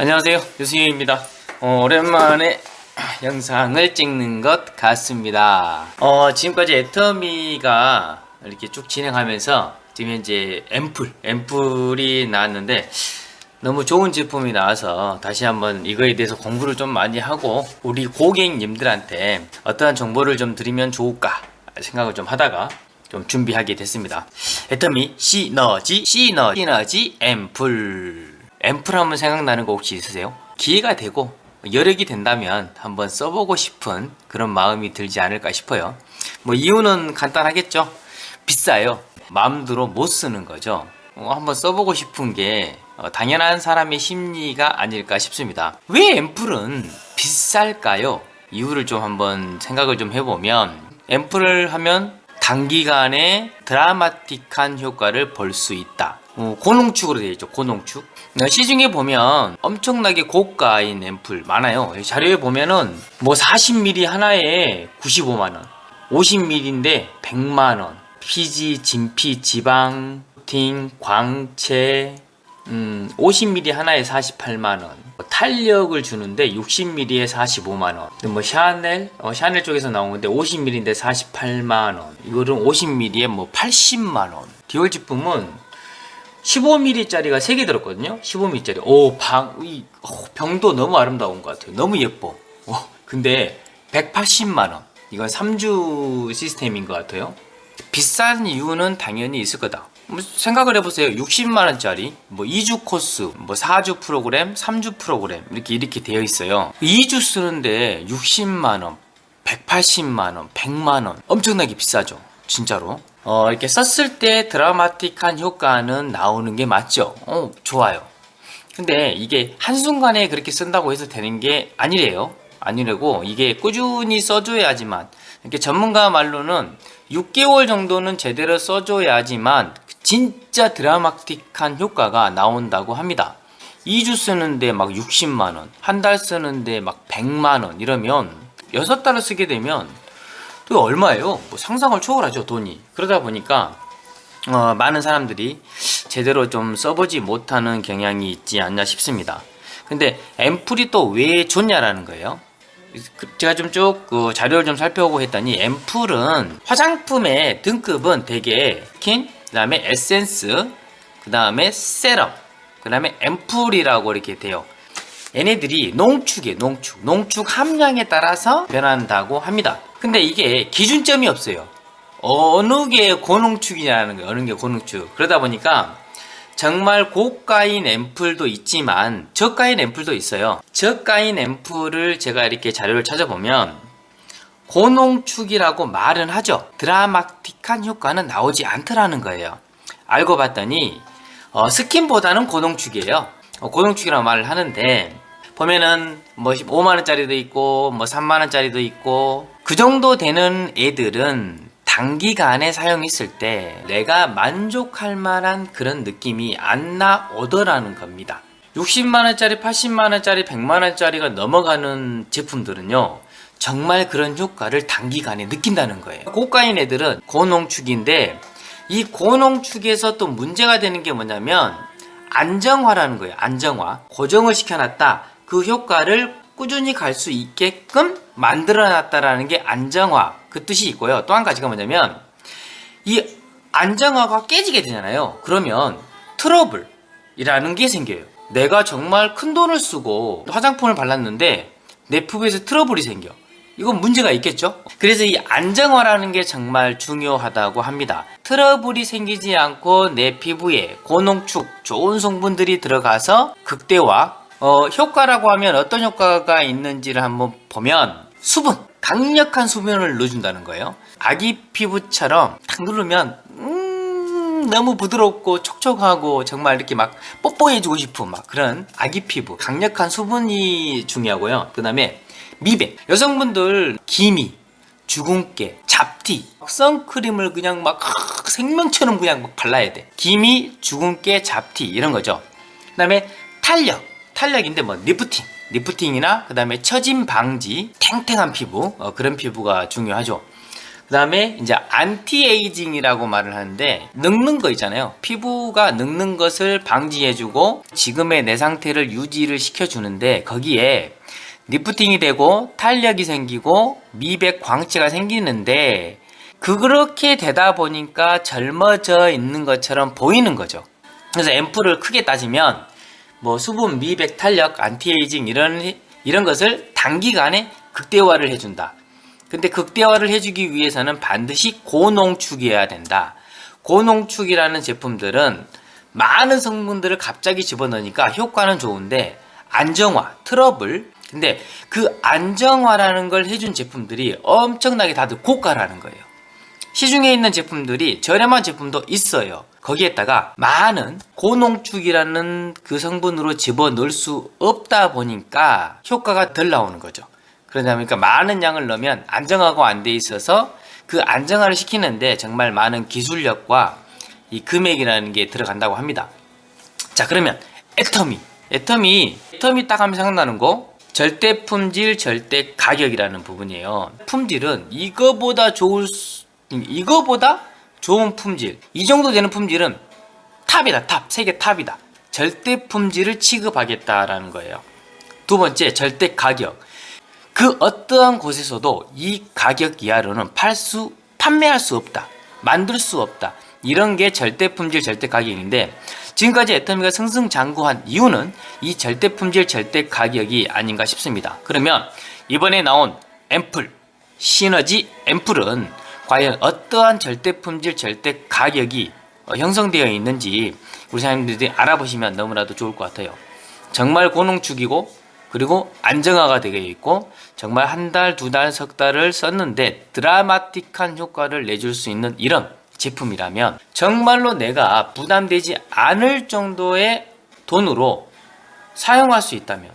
안녕하세요. 유승현입니다. 어, 오랜만에 영상을 찍는 것 같습니다. 어, 지금까지 애터미가 이렇게 쭉 진행하면서 지금 현재 앰플 앰플이 나왔는데 너무 좋은 제품이 나와서 다시 한번 이거에 대해서 공부를 좀 많이 하고 우리 고객님들한테 어떠한 정보를 좀 드리면 좋을까 생각을 좀 하다가 좀 준비하게 됐습니다. 애터미 시너지 시너 시너지 앰플 앰플 하면 생각나는 거 혹시 있으세요? 기회가 되고 여력이 된다면 한번 써보고 싶은 그런 마음이 들지 않을까 싶어요. 뭐 이유는 간단하겠죠. 비싸요. 마음대로 못 쓰는 거죠. 어, 한번 써보고 싶은 게 어, 당연한 사람의 심리가 아닐까 싶습니다. 왜 앰플은 비쌀까요? 이유를 좀 한번 생각을 좀 해보면 앰플을 하면 단기간에 드라마틱한 효과를 볼 수 있다. 어, 고농축으로 되어 있죠. 고농축. 어, 시중에 보면 엄청나게 고가인 앰플 많아요. 이 자료에 보면은 뭐 40ml 하나에 95만 원, 50ml인데 100만 원. 피지, 진피, 지방, 프로틴, 광채, 음, 50ml 하나에 48만 원. 뭐 탄력을 주는데 60ml에 45만 원. 근데 뭐 샤넬, 어, 샤넬 쪽에서 나온 건데 50ml인데 48만 원. 이거는 50ml에 뭐 80만 원. 디올 제품은 15ml짜리가 3개 들었거든요. 15ml짜리. 오, 방, 이, 어, 병도 너무 아름다운 것 같아요. 너무 예뻐. 어, 근데 180만 원. 이건 3주 시스템인 것 같아요. 비싼 이유는 당연히 있을 거다. 뭐 생각을 해보세요. 60만 원짜리 뭐 2주 코스, 뭐 4주 프로그램, 3주 프로그램 이렇게 이렇게 되어 있어요. 2주 쓰는데 60만 원, 180만 원, 100만 원 엄청나게 비싸죠. 진짜로. 어, 이렇게 썼을 때 드라마틱한 효과는 나오는 게 맞죠. 어, 좋아요. 근데 이게 한순간에 그렇게 쓴다고 해서 되는 게 아니래요. 아니라고 이게 꾸준히 써줘야지만 이렇게 전문가 말로는 6개월 정도는 제대로 써줘야지만 진짜 드라마틱한 효과가 나온다고 합니다. 2주 쓰는데 막 60만원, 한 달 쓰는데 막 100만원 이러면 6달을 쓰게 되면 또 얼마예요? 뭐 상상을 초월하죠, 돈이. 그러다 보니까 어, 많은 사람들이 제대로 좀 써보지 못하는 경향이 있지 않나 싶습니다. 근데 앰플이 또 왜 좋냐라는 거예요. 그 제가 좀 쭉 그 자료를 좀 살펴보고 했더니 앰플은 화장품의 등급은 되게 킨, 그 다음에 에센스, 그 다음에 세럼, 그 다음에 앰플이라고 이렇게 돼요. 얘네들이 농축이에요, 농축. 농축 함량에 따라서 변한다고 합니다. 근데 이게 기준점이 없어요. 어느 게 고농축이냐는 거예요. 어느 게 고농축. 그러다 보니까 정말 고가인 앰플도 있지만 저가인 앰플도 있어요. 저가인 앰플을 제가 이렇게 자료를 찾아보면 고농축이라고 말은 하죠. 드라마틱한 효과는 나오지 않더라는 거예요. 알고 봤더니 어, 스킨보다는 고농축이에요. 어, 고농축이라고 말을 하는데 보면은 뭐 5만 원짜리도 있고 뭐 3만 원짜리도 있고 그 정도 되는 애들은 단기간에 사용했을 때 내가 만족할 만한 그런 느낌이 안 나오더라는 겁니다. 60만원짜리, 80만원짜리, 100만원짜리가 넘어가는 제품들은요, 정말 그런 효과를 단기간에 느낀다는 거예요. 고가인 애들은 고농축인데, 이 고농축에서 또 문제가 되는 게 뭐냐면, 안정화라는 거예요. 안정화. 고정을 시켜놨다. 그 효과를 꾸준히 갈 수 있게끔 만들어놨다라는 게 안정화. 그 뜻이 있고요. 또 한 가지가 뭐냐면, 이 안정화가 깨지게 되잖아요. 그러면 트러블이라는 게 생겨요. 내가 정말 큰 돈을 쓰고 화장품을 발랐는데 내 피부에서 트러블이 생겨. 이건 문제가 있겠죠? 그래서 이 안정화라는 게 정말 중요하다고 합니다. 트러블이 생기지 않고 내 피부에 고농축, 좋은 성분들이 들어가서 극대화, 어, 효과라고 하면 어떤 효과가 있는지를 한번 보면 수분, 강력한 수분을 넣어준다는 거예요. 아기 피부처럼 탁 누르면 음, 너무 부드럽고 촉촉하고 정말 이렇게 막 뽀뽀해주고 싶은 막 그런 아기 피부, 강력한 수분이 중요하고요. 그 다음에 미백. 여성분들 기미, 주근깨, 잡티, 선크림을 그냥 막 생명처럼 그냥 막 발라야 돼. 기미, 주근깨, 잡티 이런 거죠. 그 다음에 탄력. 탄력인데 뭐 리프팅. 리프팅이나 그 다음에 처짐 방지, 탱탱한 피부 어, 그런 피부가 중요하죠. 그 다음에 이제 안티에이징이라고 말을 하는데 늙는 거 있잖아요. 피부가 늙는 것을 방지해주고 지금의 내 상태를 유지를 시켜주는데 거기에 리프팅이 되고 탄력이 생기고 미백 광채가 생기는데 그렇게 되다 보니까 젊어져 있는 것처럼 보이는 거죠. 그래서 앰플을 크게 따지면 뭐 수분, 미백, 탄력, 안티에이징 이런 이런 것을 단기간에 극대화를 해준다. 근데 극대화를 해주기 위해서는 반드시 고농축이어야 된다. 고농축이라는 제품들은 많은 성분들을 갑자기 집어넣으니까 효과는 좋은데 안정화, 트러블. 근데 그 안정화라는 걸 해준 제품들이 엄청나게 다들 고가라는 거예요. 시중에 있는 제품들이 저렴한 제품도 있어요. 거기에다가 많은 고농축이라는 그 성분으로 집어넣을 수 없다 보니까 효과가 덜 나오는 거죠. 그러다 보니까 많은 양을 넣으면 안정화가 안 돼 있어서 그 안정화를 시키는데 정말 많은 기술력과 이 금액이라는 게 들어간다고 합니다. 자 그러면 애터미 애터미 애터미 딱 하면 생각나는 거 절대 품질 절대 가격이라는 부분이에요 품질은 이거보다 좋을 수, 이거보다 좋은 품질 이 정도 되는 품질은 탑이다 탑 세계 탑이다 절대 품질을 취급하겠다라는 거예요 두 번째 절대 가격 그 어떠한 곳에서도 이 가격 이하로는 팔 수, 판매할 수 없다. 만들 수 없다. 이런 게 절대 품질, 절대 가격인데 지금까지 애터미가 승승장구한 이유는 이 절대 품질, 절대 가격이 아닌가 싶습니다. 그러면 이번에 나온 앰플, 시너지 앰플은 과연 어떠한 절대 품질, 절대 가격이 어, 형성되어 있는지 우리 사장님들이 알아보시면 너무나도 좋을 것 같아요. 정말 고농축이고 그리고 안정화가 되어 있고 정말 한 달, 두 달, 석 달을 썼는데 드라마틱한 효과를 내줄 수 있는 이런 제품이라면 정말로 내가 부담되지 않을 정도의 돈으로 사용할 수 있다면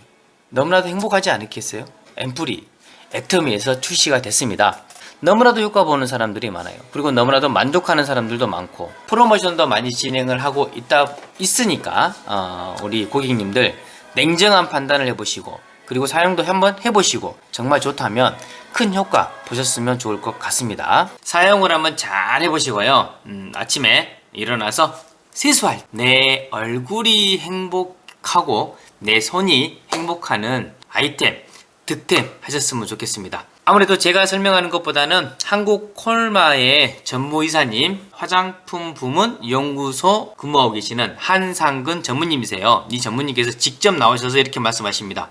너무나도 행복하지 않겠어요? 앰플이 애터미에서 출시가 됐습니다. 너무나도 효과 보는 사람들이 많아요. 그리고 너무나도 만족하는 사람들도 많고 프로모션도 많이 진행을 하고 있다 있으니까 어, 우리 고객님들 냉정한 판단을 해보시고 그리고 사용도 한번 해보시고 정말 좋다면 큰 효과 보셨으면 좋을 것 같습니다. 사용을 한번 잘 해보시고요. 음, 아침에 일어나서 세수할 때내 얼굴이 행복하고 내 손이 행복하는 아이템 득템 하셨으면 좋겠습니다. 아무래도 제가 설명하는 것보다는 한국 콜마의 전무이사님 화장품 부문 연구소 근무하고 계시는 한상근 전무님이세요. 이 전무님께서 직접 나오셔서 이렇게 말씀하십니다.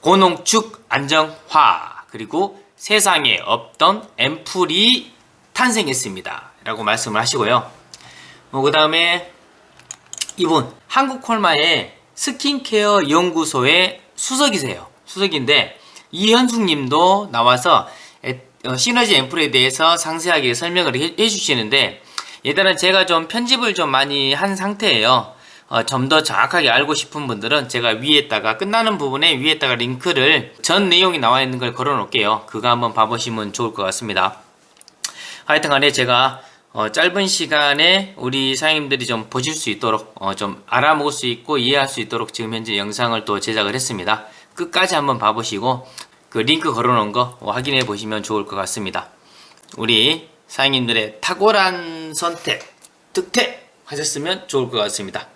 고농축 안정화 그리고 세상에 없던 앰플이 탄생했습니다. 라고 말씀을 하시고요. 뭐, 그 다음에 이분 한국 콜마의 스킨케어 연구소의 수석이세요. 수석인데 이현숙 님도 나와서 에- 어, 시너지 앰플에 대해서 상세하게 설명을 해, 해주시는데 일단은 제가 좀 편집을 좀 많이 한 상태예요. 어, 좀 더 정확하게 알고 싶은 분들은 제가 위에다가 끝나는 부분에 위에다가 링크를 전 내용이 나와 있는 걸 걸어 놓을게요. 그거 한번 봐보시면 좋을 것 같습니다. 하여튼 간에 제가 어, 짧은 시간에 우리 사장님들이 좀 보실 수 있도록 어, 좀 알아먹을 수 있고 이해할 수 있도록 지금 현재 영상을 또 제작을 했습니다. 끝까지 한번 봐보시고 그 링크 걸어놓은 거 확인해 보시면 좋을 것 같습니다. 우리 사장님들의 탁월한 선택, 득택 하셨으면 좋을 것 같습니다.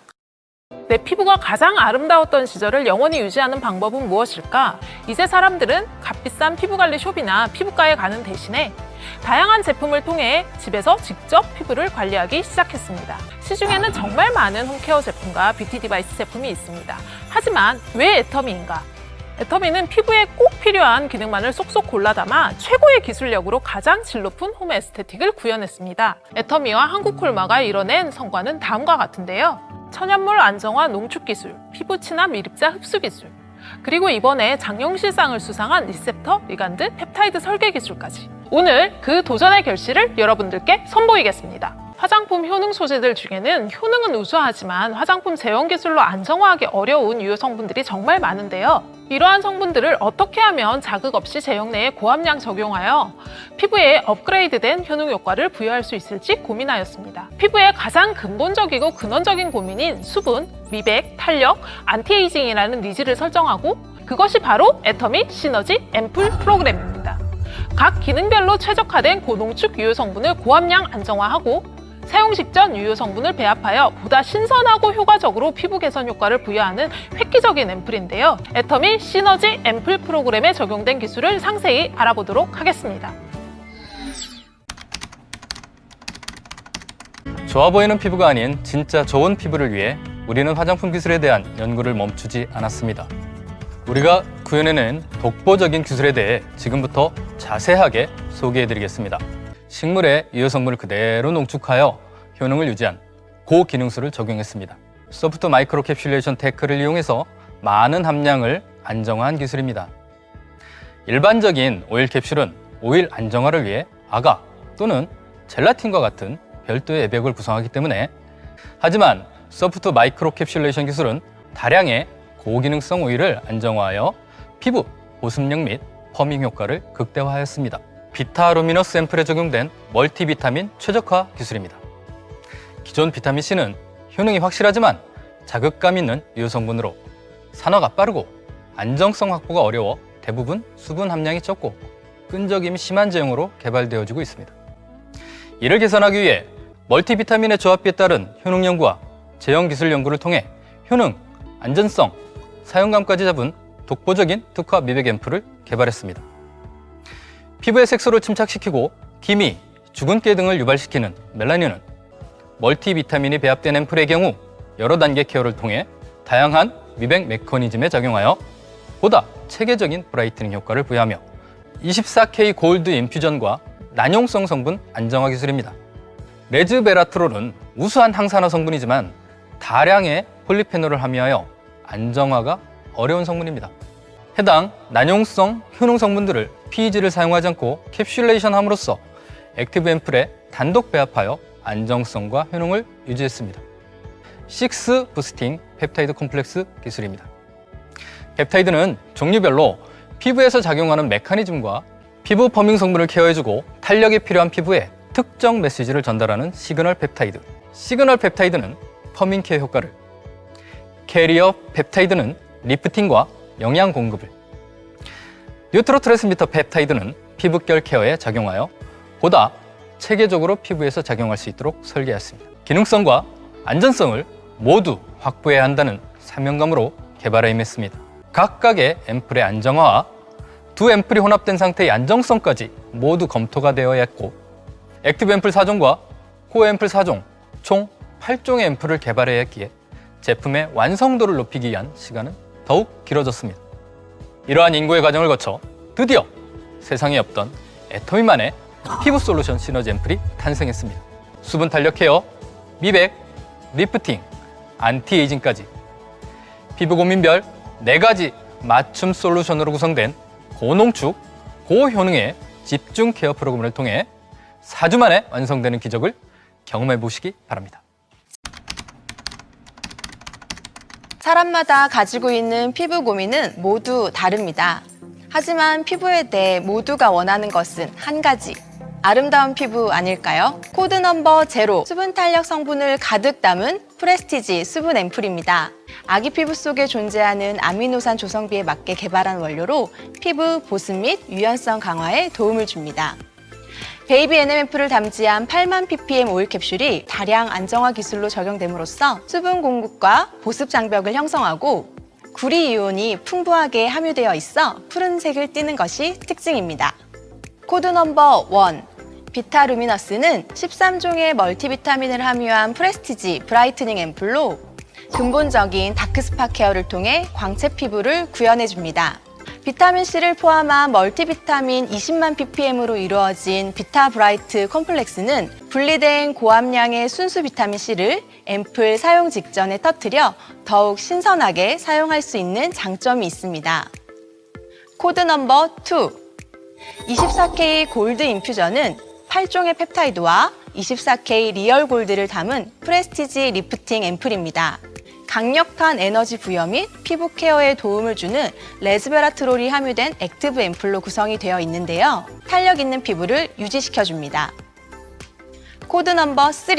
내 피부가 가장 아름다웠던 시절을 영원히 유지하는 방법은 무엇일까? 이제 사람들은 값비싼 피부관리 숍이나 피부과에 가는 대신에 다양한 제품을 통해 집에서 직접 피부를 관리하기 시작했습니다. 시중에는 정말 많은 홈케어 제품과 뷰티 디바이스 제품이 있습니다. 하지만 왜 애터미인가? 애터미는 피부에 꼭 필요한 기능만을 쏙쏙 골라 담아 최고의 기술력으로 가장 질 높은 홈 에스테틱을 구현했습니다. 애터미와 한국콜마가 이뤄낸 성과는 다음과 같은데요. 천연물 안정화 농축 기술, 피부 친화 미립자 흡수 기술, 그리고 이번에 장영실상을 수상한 리셉터, 리간드, 펩타이드 설계 기술까지. 오늘 그 도전의 결실을 여러분들께 선보이겠습니다. 화장품 효능 소재들 중에는 효능은 우수하지만 화장품 제형 기술로 안정화하기 어려운 유효 성분들이 정말 많은데요. 이러한 성분들을 어떻게 하면 자극 없이 제형 내에 고함량 적용하여 피부에 업그레이드된 효능 효과를 부여할 수 있을지 고민하였습니다. 피부의 가장 근본적이고 근원적인 고민인 수분, 미백, 탄력, 안티에이징이라는 니즈를 설정하고 그것이 바로 애터미 시너지 앰플 프로그램입니다. 각 기능별로 최적화된 고농축 유효 성분을 고함량 안정화하고 사용 직전 유효 성분을 배합하여 보다 신선하고 효과적으로 피부 개선 효과를 부여하는 획기적인 앰플인데요. 애터미 시너지 앰플 프로그램에 적용된 기술을 상세히 알아보도록 하겠습니다. 좋아 보이는 피부가 아닌 진짜 좋은 피부를 위해 우리는 화장품 기술에 대한 연구를 멈추지 않았습니다. 우리가 구현해낸 독보적인 기술에 대해 지금부터 자세하게 소개해드리겠습니다. 식물의 유효 성분을 그대로 농축하여 효능을 유지한 고기능수를 적용했습니다. 소프트 마이크로 캡슐레이션 테크를 이용해서 많은 함량을 안정화한 기술입니다. 일반적인 오일 캡슐은 오일 안정화를 위해 아가 또는 젤라틴과 같은 별도의 애백을 구성하기 때문에 하지만 소프트 마이크로 캡슐레이션 기술은 다량의 고기능성 오일을 안정화하여 피부 보습력 및 퍼밍 효과를 극대화하였습니다. 비타루미너스 앰플에 적용된 멀티비타민 최적화 기술입니다. 기존 비타민 C는 효능이 확실하지만 자극감 있는 유효 성분으로 산화가 빠르고 안정성 확보가 어려워 대부분 수분 함량이 적고 끈적임이 심한 제형으로 개발되어지고 있습니다. 이를 개선하기 위해 멀티비타민의 조합비에 따른 효능 연구와 제형 기술 연구를 통해 효능, 안전성, 사용감까지 잡은 독보적인 특화 미백 앰플을 개발했습니다. 피부의 색소를 침착시키고 기미, 주근깨 등을 유발시키는 멜라닌은 멀티비타민이 배합된 앰플의 경우 여러 단계 케어를 통해 다양한 미백 메커니즘에 작용하여 보다 체계적인 브라이트닝 효과를 부여하며 24K 골드 인퓨전과 난용성 성분 안정화 기술입니다. 레즈베라트롤은 우수한 항산화 성분이지만 다량의 폴리페놀을 함유하여 안정화가 어려운 성분입니다. 해당 난용성 효능 성분들을 PEG를 사용하지 않고 캡슐레이션 함으로써 액티브 앰플에 단독 배합하여 안정성과 효능을 유지했습니다. 6 부스팅 펩타이드 콤플렉스 기술입니다. 펩타이드는 종류별로 피부에서 작용하는 메커니즘과 피부 퍼밍 성분을 케어해주고 탄력이 필요한 피부에 특정 메시지를 전달하는 시그널 펩타이드. 시그널 펩타이드는 퍼밍 케어 효과를, 캐리어 펩타이드는 리프팅과 영양 공급을, 뉴트로 트랜스미터 펩타이드는 피부결 케어에 작용하여 보다 체계적으로 피부에서 작용할 수 있도록 설계했습니다. 기능성과 안전성을 모두 확보해야 한다는 사명감으로 개발에 임했습니다. 각각의 앰플의 안정화와 두 앰플이 혼합된 상태의 안정성까지 모두 검토가 되어야 했고 액티브 앰플 4종과 코어 앰플 4종 총 8종의 앰플을 개발해야 했기에 제품의 완성도를 높이기 위한 시간은 더욱 길어졌습니다. 이러한 인고의 과정을 거쳐 드디어 세상에 없던 애터미만의 피부 솔루션 시너지 앰플이 탄생했습니다. 수분 탄력 케어, 미백, 리프팅, 안티에이징까지 피부 고민별 4가지 맞춤 솔루션으로 구성된 고농축, 고효능의 집중 케어 프로그램을 통해 4주 만에 완성되는 기적을 경험해 보시기 바랍니다. 사람마다 가지고 있는 피부 고민은 모두 다릅니다. 하지만 피부에 대해 모두가 원하는 것은 한 가지. 아름다운 피부 아닐까요? 코드 넘버 제로 수분 탄력 성분을 가득 담은 프레스티지 수분 앰플입니다. 아기 피부 속에 존재하는 아미노산 조성비에 맞게 개발한 원료로 피부 보습 및 유연성 강화에 도움을 줍니다. 베이비 NMF를 담지한 8만 ppm 오일 캡슐이 다량 안정화 기술로 적용됨으로써 수분 공급과 보습 장벽을 형성하고 구리 이온이 풍부하게 함유되어 있어 푸른색을 띠는 것이 특징입니다. 코드 넘버 1. 비타 루미너스는 13종의 멀티비타민을 함유한 프레스티지 브라이트닝 앰플로 근본적인 다크스팟 케어를 통해 광채 피부를 구현해줍니다. 비타민C를 포함한 멀티비타민 20만 ppm으로 이루어진 비타 브라이트 컴플렉스는 분리된 고함량의 순수 비타민C를 앰플 사용 직전에 터뜨려 더욱 신선하게 사용할 수 있는 장점이 있습니다. 코드 넘버 2. 24K 골드 인퓨전은 8종의 펩타이드와 24K 리얼 골드를 담은 프레스티지 리프팅 앰플입니다. 강력한 에너지 부여 및 피부 케어에 도움을 주는 레즈베라트롤이 함유된 액티브 앰플로 구성이 되어 있는데요. 탄력 있는 피부를 유지시켜줍니다. 코드 넘버 3.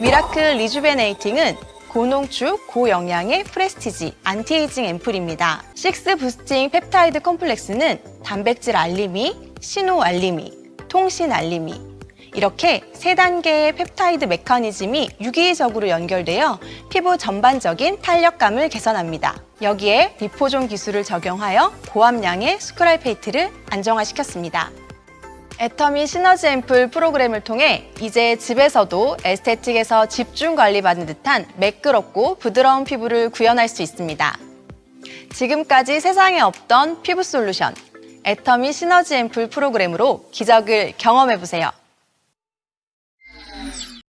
미라클 리주베네이팅은 고농축, 고영양의 프레스티지 안티에이징 앰플입니다. 6 부스팅 펩타이드 컴플렉스는 단백질 알림이 신호 알림이, 통신 알림이 이렇게 세 단계의 펩타이드 메커니즘이 유기적으로 연결되어 피부 전반적인 탄력감을 개선합니다. 여기에 리포존 기술을 적용하여 고함량의 스크랄페이트를 안정화시켰습니다. 애터미 시너지 앰플 프로그램을 통해 이제 집에서도 에스테틱에서 집중 관리받는 듯한 매끄럽고 부드러운 피부를 구현할 수 있습니다. 지금까지 세상에 없던 피부 솔루션 애터미 시너지 앰플 프로그램으로 기적을 경험해보세요.